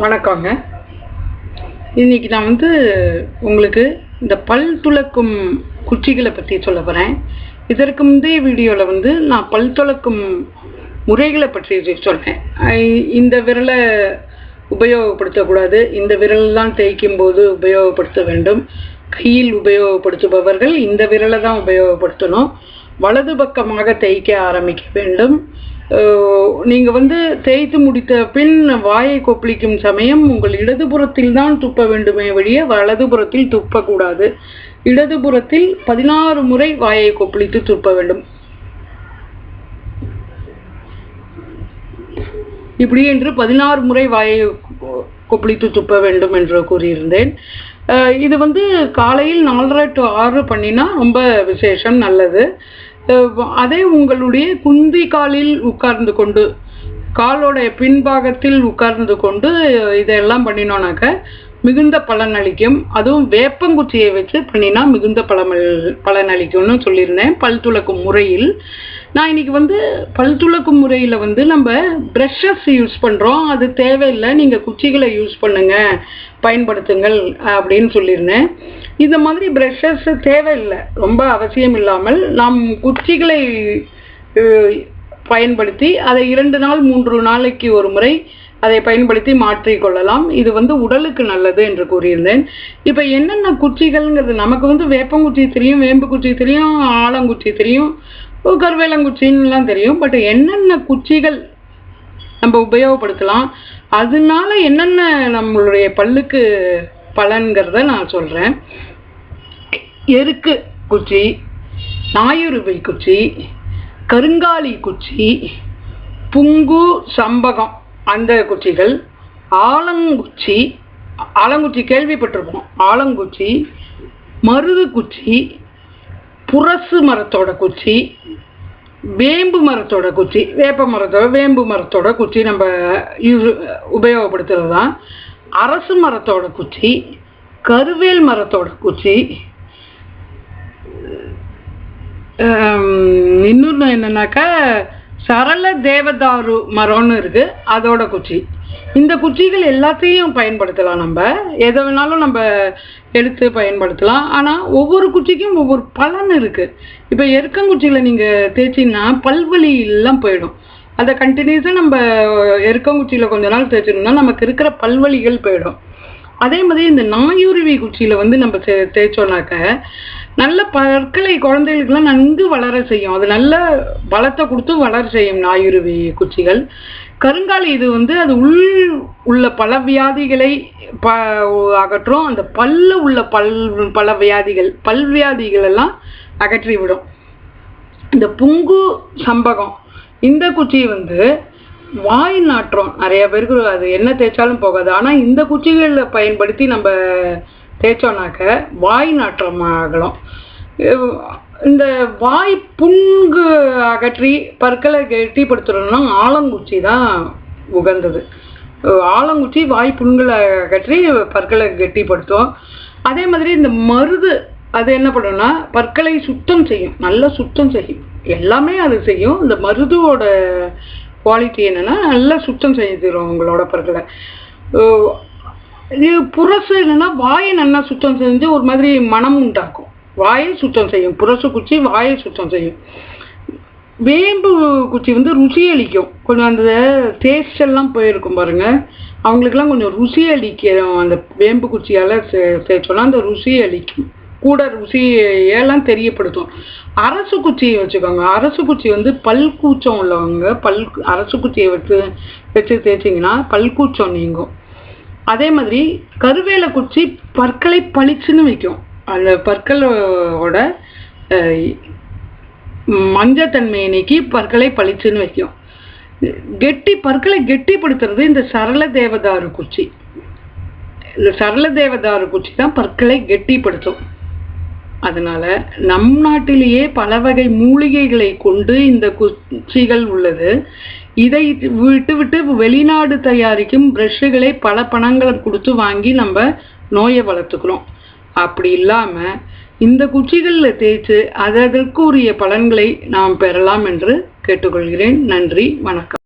வணக்கங்க. இன்னைக்கு நான் வந்து உங்களுக்கு இந்த பல் துளக்கும் குச்சிகளை பற்றி சொல்ல போகிறேன் இதற்கு முந்தைய வீடியோவில் வந்து நான் பல் துளக்கும் முறைகளை பற்றி சொல்கிறேன் இந்த விரலை உபயோகப்படுத்தக்கூடாது இந்த விரல்லாம் தேய்க்கும் போது உபயோகப்படுத்த வேண்டும். கையில் உபயோகப்படுத்துபவர்கள் இந்த விரலை தான் உபயோகப்படுத்தணும். வலது பக்கமாக தேய்க்க ஆரம்பிக்க வேண்டும். நீங்கள் வந்து தேய்த்து முடித்த பின் வாயை கொப்பளிக்கும் சமயம் உங்கள் இடதுபுறத்தில் தான் துப்ப வேண்டுமே வழிய வலதுபுறத்தில் துப்பக்கூடாது. இடதுபுறத்தில் பதினாறு முறை வாயை கொப்பளித்து துப்ப வேண்டும். இப்படி என்று பதினாறு முறை வாயை கொப்பளித்து துப்ப வேண்டும் என்று கூறியிருந்தேன். இது வந்து காலையில் நாலரை டு ஆறு பண்ணினா ரொம்ப விசேஷம் நல்லது. அதே உங்களுடைய குந்தி காலில் உட்கார்ந்து கொண்டு காலோடைய பின்பாகத்தில் உட்கார்ந்து கொண்டு இதெல்லாம் பண்ணினோனாக்க மிகுந்த பலன் அளிக்கும். அதுவும் வேப்பங்குச்சியை வச்சு பண்ணினா மிகுந்த பலன் பலன் அளிக்கும்னு சொல்லியிருந்தேன். பல் துளக்கும் முறையில். நான் இன்னைக்கு வந்து பல் துளக்கும் முறையில் வந்து நம்ம ப்ரஷ்ஷஸ் யூஸ் பண்ணுறோம் அது தேவையில்லை. நீங்கள் குச்சிகளை யூஸ் பண்ணுங்க. பயன்படுத்துங்கள் அப்படின்னு சொல்லியிருந்தேன். இந்த மாதிரி ப்ரஷஸ் தேவையில்லை. ரொம்ப அவசியம் இல்லாமல் நாம் குச்சிகளை பயன்படுத்தி அதை இரண்டு நாள் மூன்று நாளைக்கு ஒரு முறை அதை பயன்படுத்தி மாற்றிக்கொள்ளலாம் இது வந்து உடலுக்கு நல்லது என்று கூறியிருந்தேன். இப்போ என்னென்ன குச்சிகள்ங்கிறது? நமக்கு வந்து வேப்பங்குச்சி தெரியும் வேம்பு குச்சி தெரியும் ஆலங்குச்சி தெரியும். கருவேலங்குச்சின்லாம் தெரியும் பட் என்னென்ன குச்சிகள் நம்ம உபயோகப்படுத்தலாம் அதனால என்னென்ன நம்மளுடைய பல்லுக்கு பலன்கிறத நான் சொல்கிறேன் எருக்கு குச்சி நாயுருவை குச்சி கருங்காலி குச்சி புங்கு சம்பகம் அந்த குச்சிகள் ஆலங்குச்சி ஆலங்குச்சி கேள்விப்பட்டிருப்போம். ஆலங்குச்சி மருது குச்சி புரசு மரத்தோட குச்சி வேம்பு மரத்தோட குச்சி வேப்ப மரத்தோட வேம்பு மரத்தோட குச்சி நம்ம யூஸ் உபயோகப்படுத்துறது தான் அரசு மரத்தோட குச்சி கருவேல் மரத்தோட குச்சி இன்னொன்று என்னன்னாக்கா சரள தேவதாரு மரம்னு இருக்கு. அதோட குச்சி. இந்த குச்சிகள் எல்லாத்தையும் பயன்படுத்தலாம் நம்ம. எதை வேணாலும் நம்ம எடுத்து பயன்படுத்தலாம். ஆனால் ஒவ்வொரு குச்சிக்கும் ஒவ்வொரு பலன் இருக்குது இப்போ எருக்கங்குச்சியில் நீங்கள் தேய்ச்சிங்கன்னா பல்வலி எல்லாம் போயிடும். அதை கண்டினியூஸாக நம்ம எருக்கங்குச்சியில் கொஞ்ச நாள் தேய்ச்சிருந்தோம்னா நமக்கு இருக்கிற பல்வலிகள் போயிடும். அதே மாதிரி இந்த நாயுருவி குச்சியில் வந்து நம்ம தே- தேய்ச்சோம்னாக்க நல்ல பற்களை குழந்தைகளுக்கெல்லாம் நன்கு வளர செய்யும். அது நல்ல பலத்தை கொடுத்து வளர செய்யும் நாயுருவி குச்சிகள். கருங்காலி இது வந்து அது உள் உள்ள பல வியாதிகளை ப அகற்றும். அந்த பல்ல உள்ள பல் பல வியாதிகள் பல் வியாதிகள் எல்லாம் அகற்றி விடும். இந்த புங்கு சம்பகம் இந்த குச்சி வந்து வாய் நாற்றம். நிறைய பேருக்கு அது என்ன தேய்ச்சாலும் போகாது. ஆனால் இந்த குச்சிகளை பயன்படுத்தி நம்ம தேய்ச்சோம்னாக்க வாய் நாற்றம் ஆகலாம் இந்த வாய் புண்கு அகற்றி பற்களை கெட்டிப்படுத்தணும்னா ஆலங்குச்சி தான் உகந்தது. ஆலங்குச்சி வாய் புண்களை அகற்றி பற்களை கெட்டிப்படுத்தும். அதே மாதிரி இந்த மருது அது என்ன பண்ணும்னா பற்களை சுத்தம் செய்யும். நல்லா சுத்தம் செய்யும். எல்லாமே அது செய்யும். இந்த மருதுவோட குவாலிட்டி என்னென்னா நல்லா சுத்தம் செய்து உங்களோட பற்களை. இது புரசு என்னன்னா வாயை நல்லா சுத்தம் செஞ்சு ஒரு மாதிரி மனம் உண்டாக்கும். வாயை சுத்தம் செய்யும். புரசு குச்சி வாயை சுத்தம் செய்யும். வேம்பு குச்சி வந்து ருசி அளிக்கும். கொஞ்சம் அந்த டேஸ்ட் எல்லாம் போயிருக்கும் பாருங்க. அவங்களுக்கெல்லாம் கொஞ்சம் ருசி அளிக்கும் அந்த வேம்பு குச்சியால் சே- அந்த ருசி அளிக்கும். கூட ருசியெல்லாம் தெரியப்படுத்தும். அரசு குச்சியை வச்சுக்கோங்க. அரசு குச்சி வந்து பல் கூச்சம் உள்ளவங்க பல் அரசு குச்சியை வச்சு வச்சு தேய்ச்சிங்கன்னா பல் கூச்சம் நீங்கும். அதே மாதிரி கருவேல குச்சி பற்களை பளிச்சுன்னு வைக்கும். அந்த பற்களோட மஞ்சத்தன்மையை நீக்கி பற்களை பளிச்சுன்னு வைக்கும். கெட்டி பற்களை கெட்டிப்படுத்துறது இந்த சரள தேவதாரு குச்சி. இந்த சரள தேவதாரு குச்சி தான் பற்களை கெட்டிப்படுத்தும். அதனால நம் நாட்டிலேயே பல வகை மூலிகைகளை கொண்டு இந்த குச்சிகள் உள்ளது. இதை விட்டு விட்டு வெளிநாடு தயாரிக்கும் ப்ரெஷ்ஷுகளை பல பணங்களை கொடுத்து வாங்கி நம்ம நோயை வளர்த்துக்கிறோம். அப்படி இல்லாம இந்த குச்சிகளில் தேய்ச்சு அதற்குரிய பலன்களை நாம் பெறலாம் என்று கேட்டுக்கொள்கிறேன். நன்றி வணக்கம்.